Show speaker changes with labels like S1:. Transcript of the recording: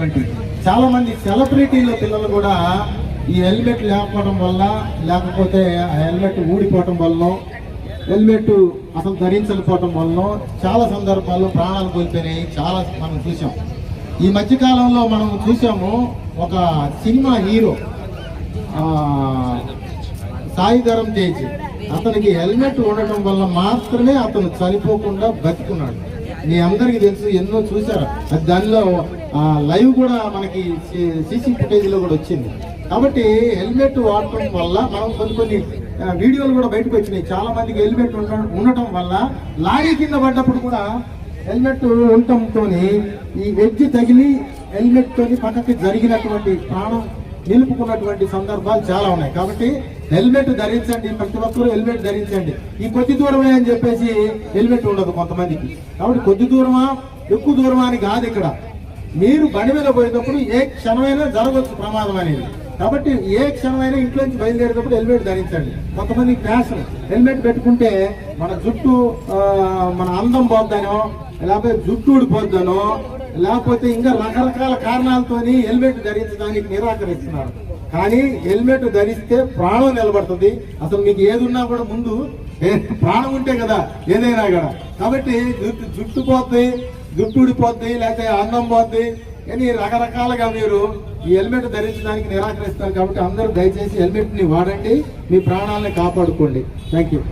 S1: ఉన్నటువంటి చాలా మంది సెలబ్రిటీల పిల్లలు కూడా ఈ హెల్మెట్ లేకపోవడం వల్ల లేకపోతే ఆ హెల్మెట్ ఊడిపోవటం వల్ల హెల్మెట్ అసలు ధరించకపోవటం వల్ల చాలా సందర్భాల్లో ప్రాణాలు కోల్పోయినాయి. చాలా మనం చూసాం ఈ మధ్యకాలంలో మనం చూసాము ఒక సినిమా హీరో ఆ, సాయిధరం తేజ్. అతనికి హెల్మెట్ ఉండటం వల్ల మాత్రమే అతను చనిపోకుండా బతికున్నాడు. మీ అందరికీ తెలుసు ఎన్నో చూశారు. అది దానిలో లైవ్ కూడా మనకి సీసీ ఫుటేజ్లో కూడా వచ్చింది. కాబట్టి హెల్మెట్ వాడటం వల్ల మనం కొన్ని కొన్ని వీడియోలు కూడా బయటకు వచ్చినాయి. చాలా మందికి హెల్మెట్ ఉండటం వల్ల లారీ కింద పడ్డప్పుడు కూడా హెల్మెట్ ఉండటంతో ఈ వెజ్ తగిలి హెల్మెట్ తోని పక్కకి జరిగినటువంటి ప్రాణం నిలుపుకున్నటువంటి సందర్భాలు చాలా ఉన్నాయి. కాబట్టి హెల్మెట్ ధరించండి ప్రతి ఒక్కరూ హెల్మెట్ ధరించండి. ఈ కొద్ది దూరమే అని చెప్పేసి హెల్మెట్ ఉండదు కొంతమందికి. కాబట్టి కొద్ది దూరమా ఎక్కువ దూరమా అని కాదు ఇక్కడ. మీరు బండి మీద పోయేటప్పుడు ఏ క్షణమైనా జరగవచ్చు ప్రమాదం అనేది. కాబట్టి ఏ క్షణమైనా ఇంట్లో నుంచి బయలుదేరేటప్పుడు హెల్మెట్ ధరించండి. కొంతమంది ఫ్యాషన్ హెల్మెట్ పెట్టుకుంటే మన జుట్టు మన అందం పోద్దనో లేకపోతే జుట్టు ఊడిపోద్దనో లేకపోతే ఇంకా రకరకాల కారణాలతోని హెల్మెట్ ధరించడానికి నిరాకరిస్తున్నారు. కానీ హెల్మెట్ ధరిస్తే ప్రాణం నిలబడుతుంది. అసలు మీకు ఏదున్నా కూడా ముందు ప్రాణం ఉంటే కదా ఏదైనా కూడా. కాబట్టి జుట్టు జుట్టు పోద్ది జుట్టు ఊడిపోద్ది లేకపోతే అన్నం పోద్ది అని రకరకాలుగా మీరు ఈ హెల్మెట్ ధరించడానికి నిరాకరిస్తారు. కాబట్టి అందరూ దయచేసి హెల్మెట్ని వాడండి మీ ప్రాణాలని కాపాడుకోండి. Thank you.